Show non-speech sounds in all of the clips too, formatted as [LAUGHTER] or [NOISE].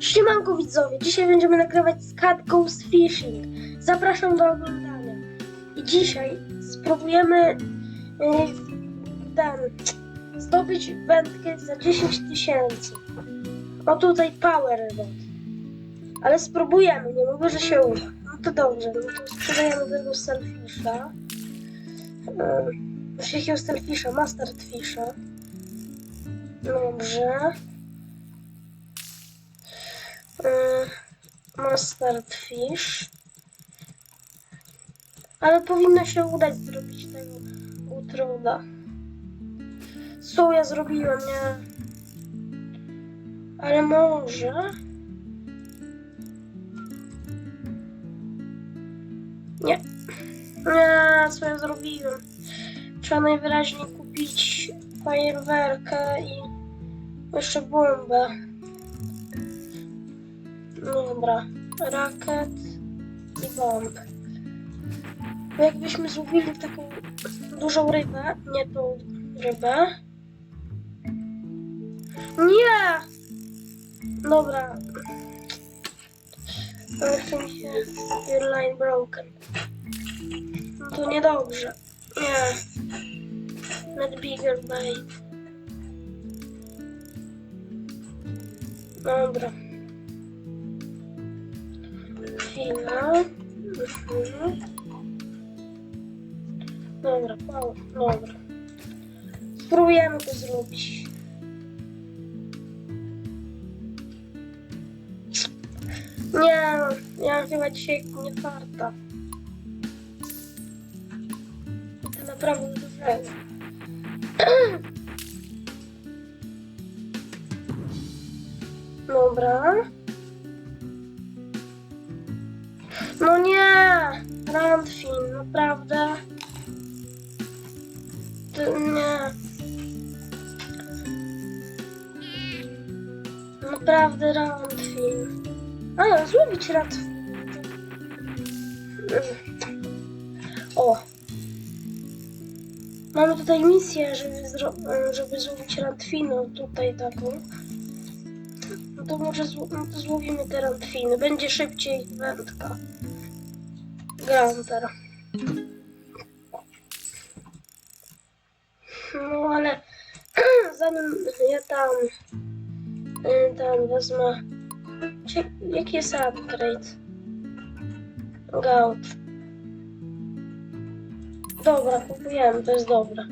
Siemanko widzowie, dzisiaj będziemy nagrywać Scat Ghost Fishing. Zapraszam do oglądania. I dzisiaj spróbujemy yy, ten, zdobyć wędkę za 10 tysięcy. O tutaj Power Rod. Ale spróbujemy, nie mówię, że się uda. No to dobrze, no to sprzedajemy tego Starfisha. Yy, jakiego Starfisha? Masterfisha. Dobrze. Yy, Mustard Fish. Ale powinno się udać zrobić tego utruda. Co ja zrobiłem, nie? Ale może... Nie. Nie, co ja zrobiłem? Trzeba najwyraźniej kupić fajerwerkę i jeszcze bombę. Dobra, rakiet i bomb. Bo jakbyśmy złowili taką dużą rybę, nie tą rybę. Nie! Dobra. Ale to mi się your line broken. No to niedobrze. Nie. Not bigger bait. Dobra. Chwila. Mhm. Dobra, mało. Dobra. Spróbujemy to zrobić. Nie, ja chyba dzisiaj nie farta. To naprawdę dużego. [CLEARS THROAT] Dobra. A, złowić Randfin. O. Mamy tutaj misję, żeby, zro- żeby złowić Randfinę tutaj taką. No to może zł- no to złowimy te Randfiny. Będzie szybciej wędka. Granter. No ale [CLEARS THROAT] zanim ja tam y, tam wezmę. Jaki jest upgrade? Gout. Dobra, kupujemy, to jest dobre.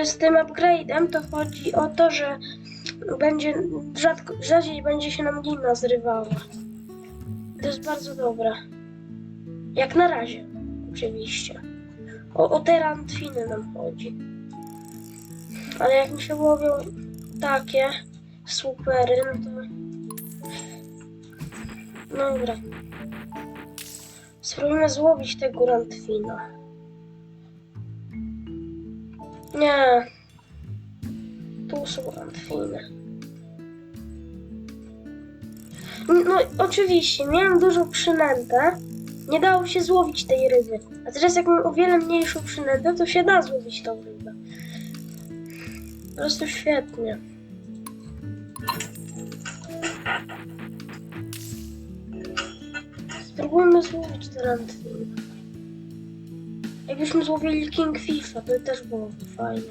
Y, Z tym upgrade'em to chodzi o to, że będzie rzadko, rzadziej będzie się nam lina zrywała. To jest bardzo dobre. Jak na razie, oczywiście. O, o te nam chodzi. Ale jak mi się łowią takie supery, no to... Dobra. Spróbujmy złowić tego randfina. Nie. Tu są randfiny. No oczywiście, miałem dużą przynętę. Nie dało się złowić tej ryby. A teraz jak mam o wiele mniejszą przynętę, to się da złowić tą rybę. Po prostu świetnie. Spróbujmy złowić te randfiny. Jakbyśmy złowili Kingfisha, to też byłoby fajnie.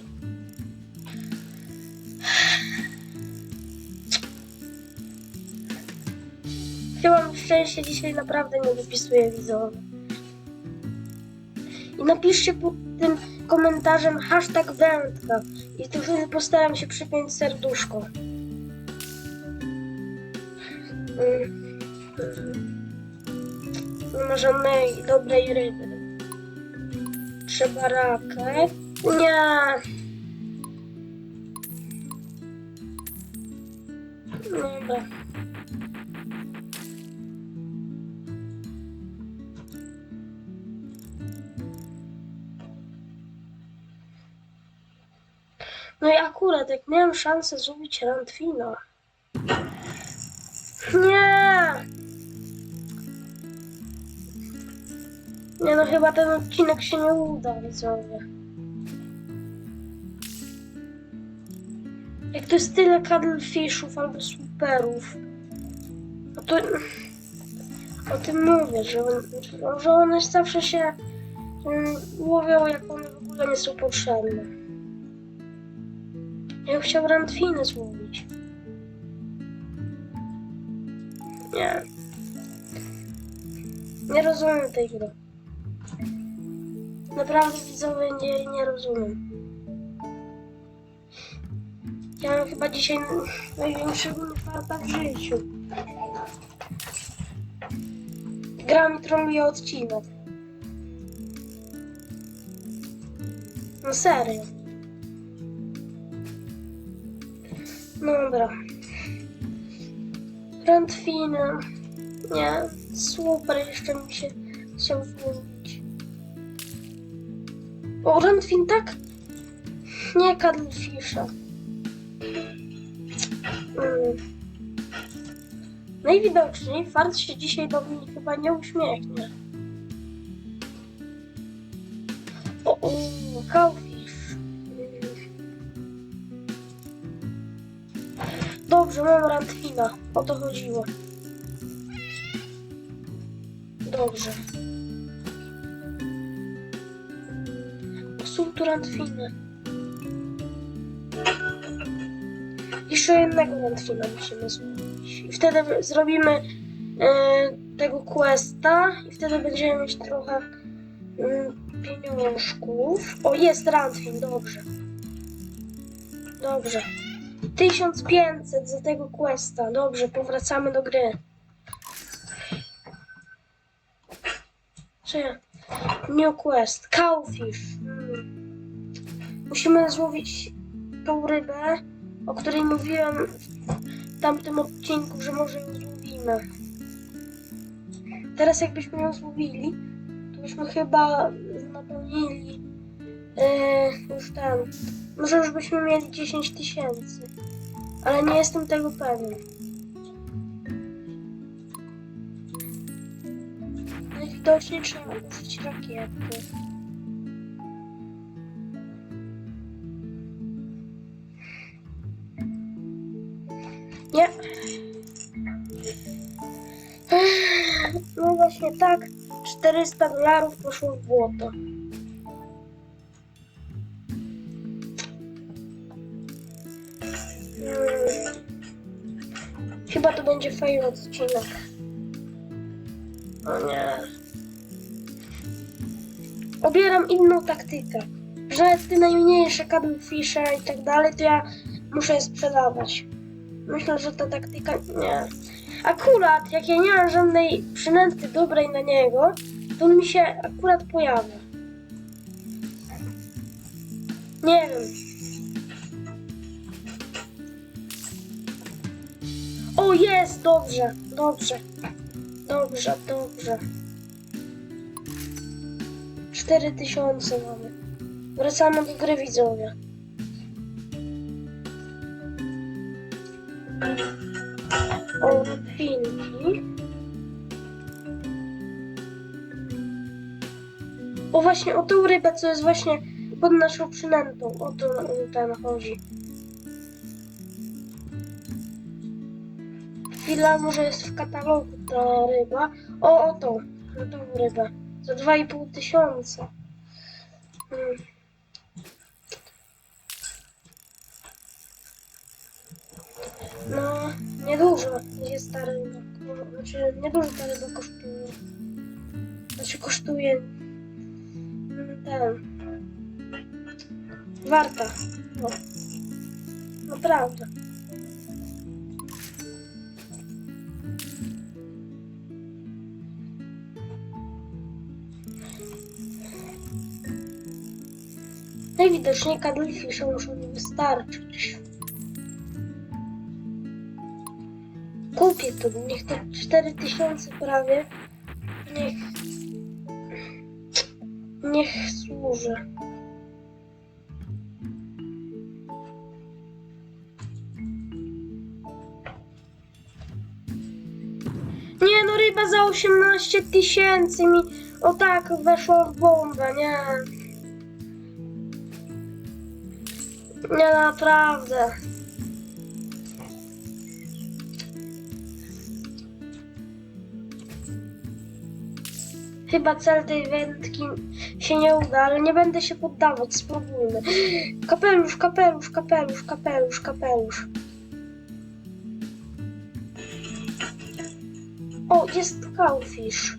Chyba mi szczęście dzisiaj naprawdę nie wypisuje widzowie. I napiszcie pod tym komentarzem hashtag wędka i to wtedy postaram się przypiąć serduszko. Mm. Nie ma żadnej dobrej ryby. Trzeba rakę. Nie. Dobra. No i akurat, jak miałem szansę zrobić randfina. Nie! Nie no, chyba ten odcinek się nie uda, widzowie. Jak to jest tyle cuddlefishów albo superów, no to o tym mówię, że, że one zawsze się mm, łowią, jak one w ogóle nie są potrzebne. Ja chciał randwiny złowić. Nie. Nie rozumiem tej gry. Naprawdę widzowie nie, nie rozumiem. Ja mam chyba dzisiaj największego farta w życiu. Gra mi troluje odcinek. No serio. Dobra. Randwiny. Nie. Super, jeszcze mi się chciał złowić. O, tak? Nie cuddlefisha. Mm. Najwidoczniej fart się dzisiaj do mnie chyba nie uśmiechnie. O, o. Mm. Dobrze, mam randwina. O to chodziło. Dobrze. Są tu randwiny. Jeszcze jednego randwina musimy zrobić. I wtedy zrobimy e, tego questa i wtedy będziemy mieć trochę mm, pieniążków. O, jest randwin, dobrze. Dobrze. 1500 za tego questa. Dobrze, powracamy do gry. Czy New quest. Cowfish. Musimy złowić tą rybę, o której mówiłem w tamtym odcinku, że może ją złowimy. Teraz jakbyśmy ją złowili, to byśmy chyba napełnili yy, już tam. Może już byśmy mieli 10 tysięcy. Ale nie jestem tego pewien. Najwidoczniej trzeba użyć rakiety. Nie. No właśnie tak. 400 dolarów poszło w błoto. Hmm. Chyba to będzie fail odcinek. O nie. Obieram inną taktykę. Że te najmniejsze cuddlefisze i tak dalej, to ja muszę je sprzedawać. Myślę, że ta taktyka nie. Akurat, jak ja nie mam żadnej przynęty dobrej na niego, to on mi się akurat pojawia. Nie wiem. O, jest! Dobrze, dobrze. Dobrze, dobrze. 4000 mamy. Wracamy do gry widzowie. O, pinki. O właśnie, o tą rybę, co jest właśnie pod naszą przynętą. O to ten chodzi. Chwila, może jest w katalogu ta ryba. O, o tą, o tą rybę. Za 2,5 tysiąca. Hmm. No, niedużo jest ta ryba. Znaczy, niedużo ta ryba kosztuje. Znaczy, kosztuje mm, ten. Warta. No. Naprawdę. Najwidoczniej cuddlefisze muszą mi wystarczyć. Kupię to, niech to 4000 prawie. Niech. Niech służy. Nie no, ryba za 18 tysięcy mi o tak weszła w bombę, nie. Nie naprawdę. Chyba cel tej wędki się nie uda, ale nie będę się poddawać, spróbujmy. Kapelusz, kapelusz, kapelusz, kapelusz, kapelusz. O, jest cowfish.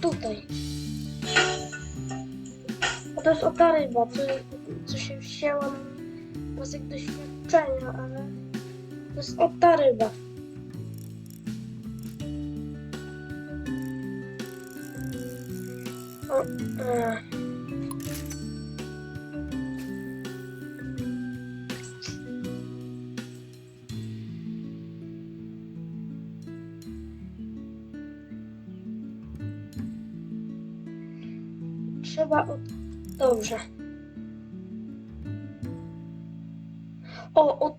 Tutaj. O, to jest ota ryba, co, co się wzięłam z doświadczenia, ale to jest ota ryba. Trzeba. Dobrze. O, o,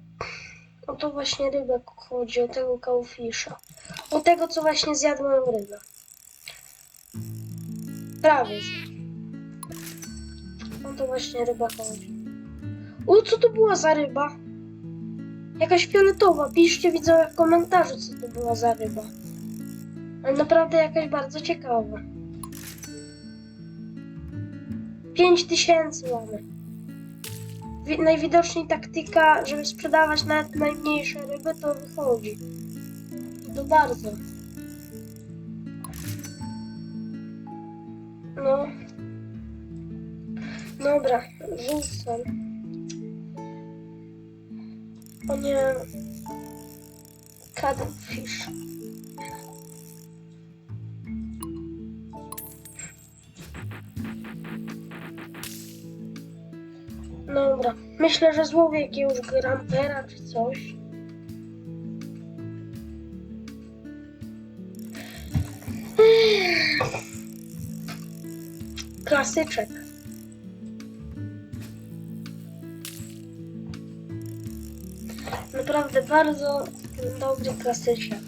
o to właśnie rybę chodzi, o tego cowfisha. O tego, co właśnie zjadł moją rybę. Prawie zjadł. O to właśnie ryba chodzi. O, co to była za ryba? Jakaś fioletowa. Piszcie widzowie w komentarzu, co to była za ryba. Ale naprawdę jakaś bardzo ciekawa. 5000 mamy. Wi- najwidoczniej taktyka, żeby sprzedawać nawet najmniejsze ryby, to wychodzi. To bardzo. No. Dobra, rzucam. O nie. Cuttlefish. Dobra, myślę, że złowię jakiegoś grampera czy coś. Klasyczek. Naprawdę bardzo dobry klasyczek.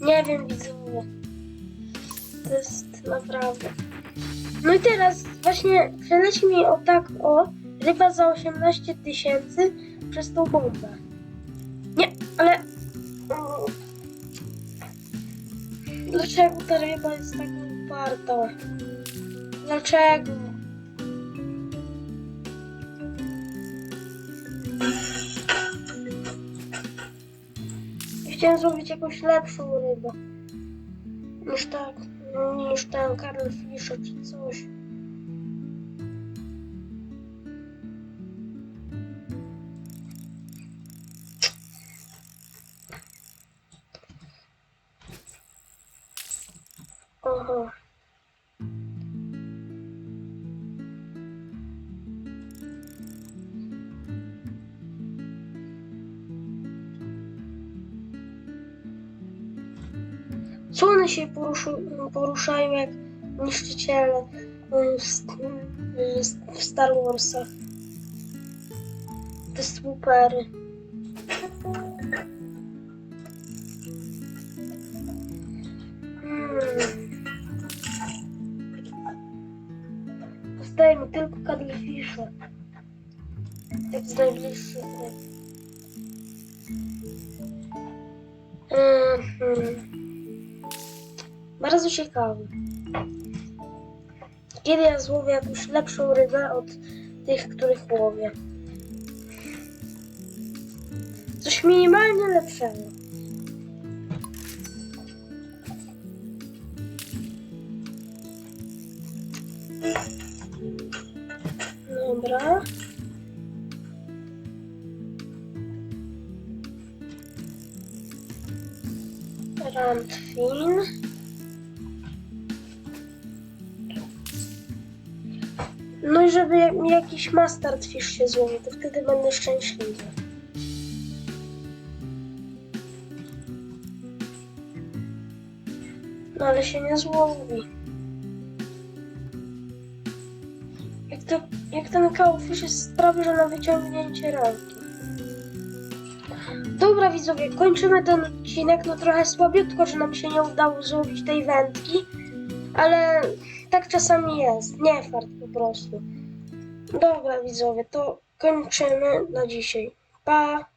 Nie wiem, widzowie. To jest naprawdę. No i teraz właśnie przeleci mi o tak o ryba za 18 tysięcy przez tą bombę. Nie, ale. Dlaczego ta ryba jest tak uparta? Dlaczego? Chciałem zrobić jakąś lepszą rybę niż tak, niż ten Karl Fischer czy coś. Co one się poruszu, poruszają jak niszczyciele y, w, w, w Star Warsach? Te słupery. Hmm. Zostaje mi tylko cuttlefisze. Bardzo ciekawy. Kiedy ja złowię jakąś lepszą rybę od tych, których łowię. Coś minimalnie lepszego. Dobra. Randfin. Żeby mi jakiś mustard fish się złowił, to wtedy będę szczęśliwy. No ale się nie złowi. Jak, to, jak ten cowfish jest prawie, że na wyciągnięcie ręki. Dobra widzowie, kończymy ten odcinek. No trochę słabiutko, że nam się nie udało złowić tej wędki. Ale tak czasami jest. Nie fart po prostu. Dobra widzowie, to kończymy na dzisiaj. Pa!